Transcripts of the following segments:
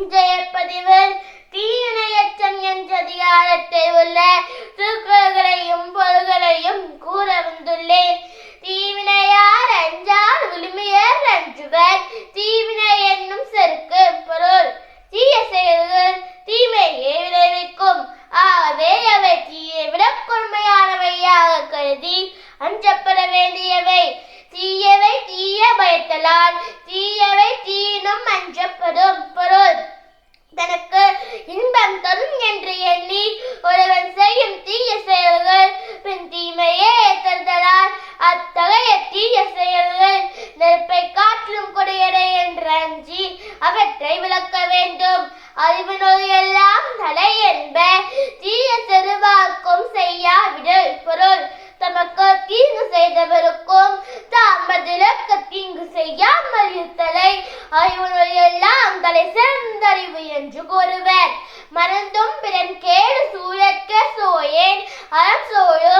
இன்றைய பதிவில் தீயணையச்சம் என்ற அதிகாரத்தில் உள்ள திருக்குறள்களையும் பொருள்களையும் கூற வந்துள்ளேன் தீவினையார் அஞ்சார் விழுமையர் அஞ்சுவர். தீவினை என்னும் செருக்கு பொருள் தீய செயல்கள் தீமையை விளைவிக்கும் ஆகவே அவை தீயை விட கொடுமையானவையாக கருதி அஞ்சப்பட வேண்டியவை. தீயவை தீய பயத்தலால் தீயவை தீனும் அஞ்சப்படும். என்று எண்ணி ஒருவன் செய்யும் தீய செயல்கள் பின் தீமையே தருதலால் அத்தகைய தீய செயல்கள் நெருப்பை காற்றிலும் கொடையடை என்று அஞ்சி அவற்றை விளக்க வேண்டும். அறிவு நோயெல்லாம் தலை என்ப தீய செருவாக்கும் செய்யாவிடல் பொருள். தமக்கு தீங்கு அறிவு என்று கூறுவர். மறந்தும் பிறன் கேடு சூழற்க சோயேன். அறம் சோழோ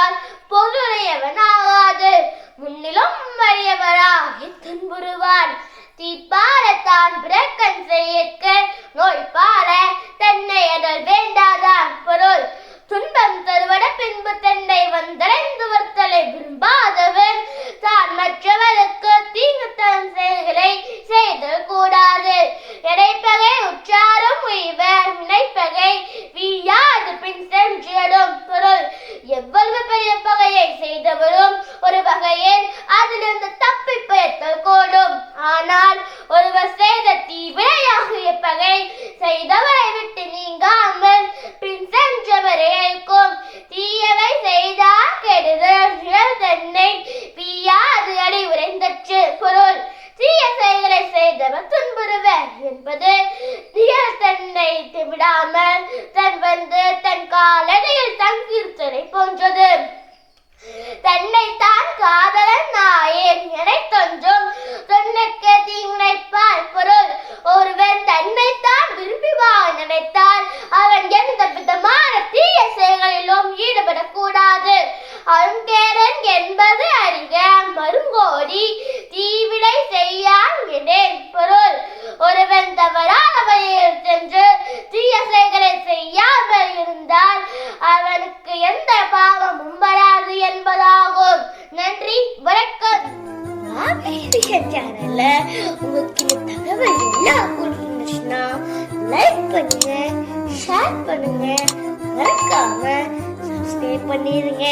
என்றால் பொருளையவன் ஆகாது முன்னிலும் வறியவராகி துன்புறுவான். தீப்பாலத்தான் பிறக்கன் செய்யற்க நோய்பால தன்னை அடல் வேண்டாதான் பொருள். துன்பம் தருவட பின்பு தன்னை வந்தடைந்து வர்த்தலை விரும்பாதவன். தான் மற்றவருக்கு தீங்குத்தன் செயல்களை செய்தல் கூடாது. இடைப்பகை உற்றாரும் உய்வர் வினைப்பகை வீயாது பின் சென்றிடும் இருப்பது ஆர்பிஎல் சேனல்ல உங்களுக்கு இந்த தகவல் எல்லாம் பிடிச்சிருந்துச்சுன்னா லைக் பண்ணுங்க ஷேர் பண்ணுங்க. மறக்காம சப்ஸ்கிரைப் பண்ணிருங்க.